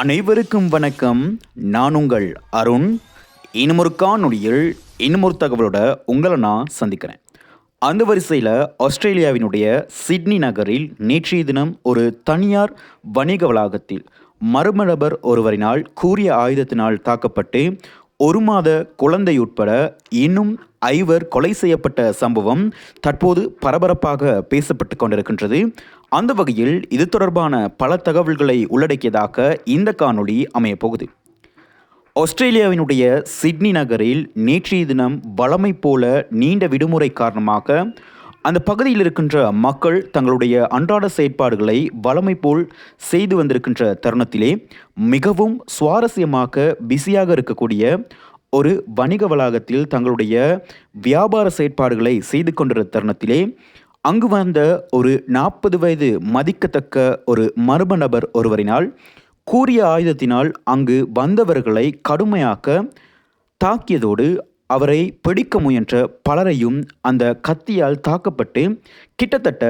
அனைவருக்கும் வணக்கம். நான் உங்கள் அருண். இன்னுமொரு காணொலியில் இன்னுமொரு தகவலோட உங்களை நான் சந்திக்கிறேன். அந்த வரிசையில் ஆஸ்திரேலியாவினுடைய சிட்னி நகரில் நேற்றைய தினம் ஒரு தனியார் வணிக வளாகத்தில் மர்ம நபர் ஒருவரினால் கூறிய ஆயுதத்தினால் தாக்கப்பட்டு ஒரு மாத குழந்தை உட்பட இன்னும் ஐவர் கொலை செய்யப்பட்ட சம்பவம் தற்போது பரபரப்பாக பேசப்பட்டு கொண்டிருக்கின்றது. அந்த வகையில் இது தொடர்பான பல தகவல்களை உள்ளடக்கியதாக இந்த காணொளி அமையப்போகுது ஆஸ்திரேலியாவினுடைய சிட்னி நகரில் நேற்றைய தினம் வளமை போல நீண்ட விடுமுறை காரணமாக அந்த பகுதியில் இருக்கின்ற மக்கள் தங்களுடைய அன்றாட செயற்பாடுகளை வளமை போல் செய்து வந்திருக்கின்ற தருணத்திலே மிகவும் சுவாரஸ்யமாக பிஸியாக இருக்கக்கூடிய ஒரு வணிக வளாகத்தில் தங்களுடைய வியாபார செயற்பாடுகளை செய்து கொண்டிருந்த தருணத்திலே அங்கு வந்த ஒரு நாற்பது வயது மதிக்கத்தக்க ஒரு மர்ம நபர் ஒருவரினால் கூறிய ஆயுதத்தினால் அங்கு வந்தவர்களை கடுமையாக்க தாக்கியதோடு அவரை பிடிக்க முயன்ற பலரையும் அந்த கத்தியால் தாக்கப்பட்டு கிட்டத்தட்ட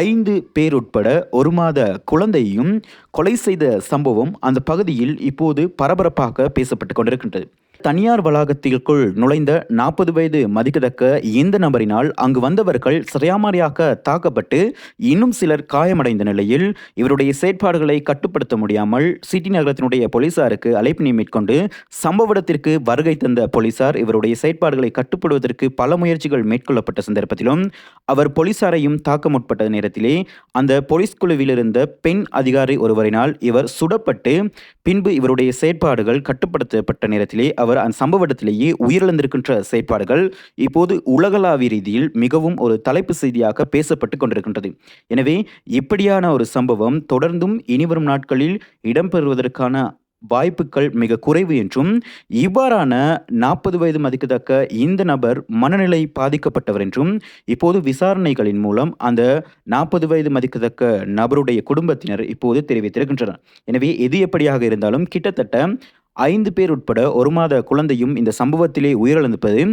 ஐந்து பேர் உட்பட ஒரு மாத குழந்தையையும் கொலை செய்த சம்பவம் அந்த பகுதியில் இப்போது பரபரப்பாக பேசப்பட்டு கொண்டிருக்கின்றது. தனியார் வளாகத்திற்குள் நுழைந்த நாற்பது வயது மதிக்கத்தக்க இந்த நபரினால் அங்கு வந்தவர்கள் சிறையாமறையாக தாக்கப்பட்டு இன்னும் சிலர் காயமடைந்த நிலையில் இவருடைய செயற்பாடுகளை கட்டுப்படுத்த முடியாமல் சிட்டி நகரத்தினுடைய போலீசாருக்கு அழைப்பினை மேற்கொண்டு சம்பவ இடத்திற்கு வருகை தந்த போலீசார் இவருடைய செயற்பாடுகளை கட்டுப்படுவதற்கு பல முயற்சிகள் மேற்கொள்ளப்பட்ட சந்தர்ப்பத்திலும் அவர் போலீசாரையும் தாக்க முற்பட்ட நேரத்திலே அந்த போலீஸ் குழுவில் இருந்த பெண் அதிகாரி ஒருவரினால் இவர் சுடப்பட்டு பின்பு இவருடைய செயற்பாடுகள் கட்டுப்படுத்தப்பட்ட நேரத்திலே அவர் அந்த சம்பவ இடத்திலேயே உயிரிழந்திருக்கின்ற செயற்பாடுகள் இப்போது உலகளாவிய ரீதியில் மிகவும் ஒரு தலைப்பு செய்தியாக பேசப்பட்டு கொண்டிருக்கின்றது. எனவே இப்படியான ஒரு சம்பவம் தொடர்ந்தும் இனிவரும் நாட்களில் இடம்பெறுவதற்கான வாய்ப்புகள் மிக குறைவு என்றும் இவ்வாறான நாற்பது வயது மதிக்கத்தக்க இந்த நபர் மனநிலை பாதிக்கப்பட்டவர் என்றும் இப்போது விசாரணைகளின் மூலம் அந்த நாற்பது வயது மதிக்கத்தக்க நபருடைய குடும்பத்தினர் இப்போது தெரிவித்திருக்கின்றனர். எனவே எது எப்படியாக இருந்தாலும் கிட்டத்தட்ட ஐந்து பேர் உட்பட ஒரு மாத குழந்தையும் இந்த சம்பவத்திலே உயிரிழந்திருப்பது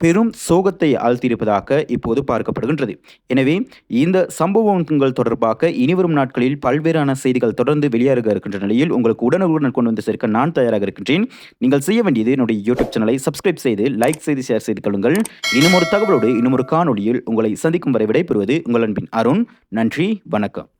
பெரும் சோகத்தை ஆழ்த்தியிருப்பதாக இப்போது பார்க்கப்படுகின்றது. எனவே இந்த சம்பவங்கள் தொடர்பாக இனிவரும் நாட்களில் பல்வேறான செய்திகள் தொடர்ந்து வெளியாக இருக்கின்ற நிலையில் உங்களுக்கு உடனுக்குடன் கொண்டு வந்து சேர்க்க நான் தயாராக இருக்கின்றேன். நீங்கள் செய்ய வேண்டியது என்னுடைய யூடியூப் சேனலை சப்ஸ்கிரைப் செய்து லைக் செய்து ஷேர் செய்து கொள்ளுங்கள். இன்னும் ஒரு தகவலோடு இன்னும் ஒரு காணொலியில் உங்களை சந்திக்கும் வரை விடைபெறுவது உங்கள் அன்பின் அருண். நன்றி வணக்கம்.